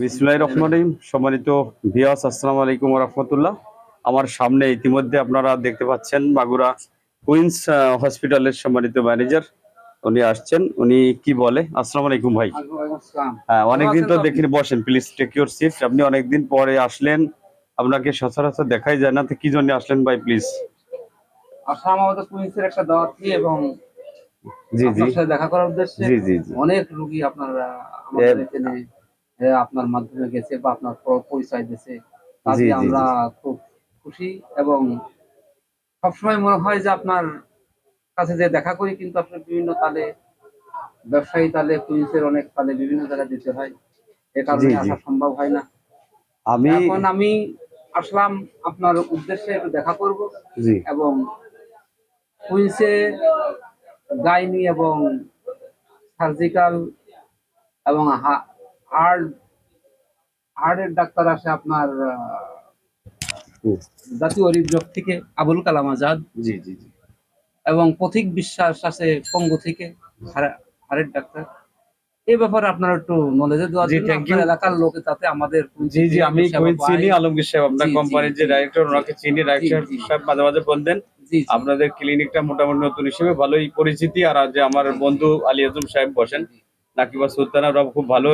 বিসমুল্লাহ রহমান রহিম। সম্মানিত ভিয়াস আসসালামু আলাইকুম রহমতুল্লাহ আমার সামনে ইতিমধ্যে আপনারা দেখতে পাচ্ছেন মাগুরা কুইন্স হসপিটালের সম্মানিত ম্যানেজার। উনি আসছেন। উনি কি বলে? আসসালামু আলাইকুম ভাই। হ্যাঁ অনেকদিন তো দেখিনি বসেন প্লিজ টেক ইউর সিট আপনি অনেকদিন পরে আসলেন। আপনাকে সচরাচর দেখাই যায় না তো কি জন্য আসলেন ভাই প্লিজ আসলাম আমাদের পুলিশের একটা দাওয়াত এবং জি জি। দেখা করার উদ্দেশ্যে জি জি অনেক রুগী আপনার আমাদের এখানে আপনার মাধ্যমে গেছে বা আপনার পরিচয় দিয়েছে তাতে আমরা খুব খুশি এবং সবসময় মনে হয় যে আপনার কাছে যে দেখা করি কিন্তু আপনার বিভিন্ন তালে ব্যবসায়ী তালে পুলিশের অনেক তালে বিভিন্ন জায়গায় যেতে হয়। এ কারণে। আসা সম্ভব হয় না। আমি এখন আমি আসলাম আপনার উদ্দেশ্যে একটু দেখা করব এবং কুইন্সে গাইনি এবং সার্জিক্যাল এবং হার্ট হার্টের ডাক্তার আসে আপনার জাতীয় হৃদরোগ থেকে আবুল কালাম আজাদ। জি জি জি। এবং পথিক বিশ্বাস আছে পঙ্গু থেকে হাড়ের ডাক্তার। এই ব্যাপারে আপনার একটু নলেজে জন্য. এলাকার লোকে তাতে আমাদের জি জি আমি। চিনি আলমগীর সাহেব আপনার কোম্পানির যে ডাইরেক্টর ওনাকে চিনি ডাইরেক্টর। সাহেব মাঝে মাঝে বলতেন জি জি, আপনাদের ক্লিনিকটা মোটামুটি নতুন হিসেবে ভালোই পরিচিতি। আর যে আমার বন্ধু আলী আজম সাহেব বসেন নাকিবা সুলতানা ওরা খুব ভালো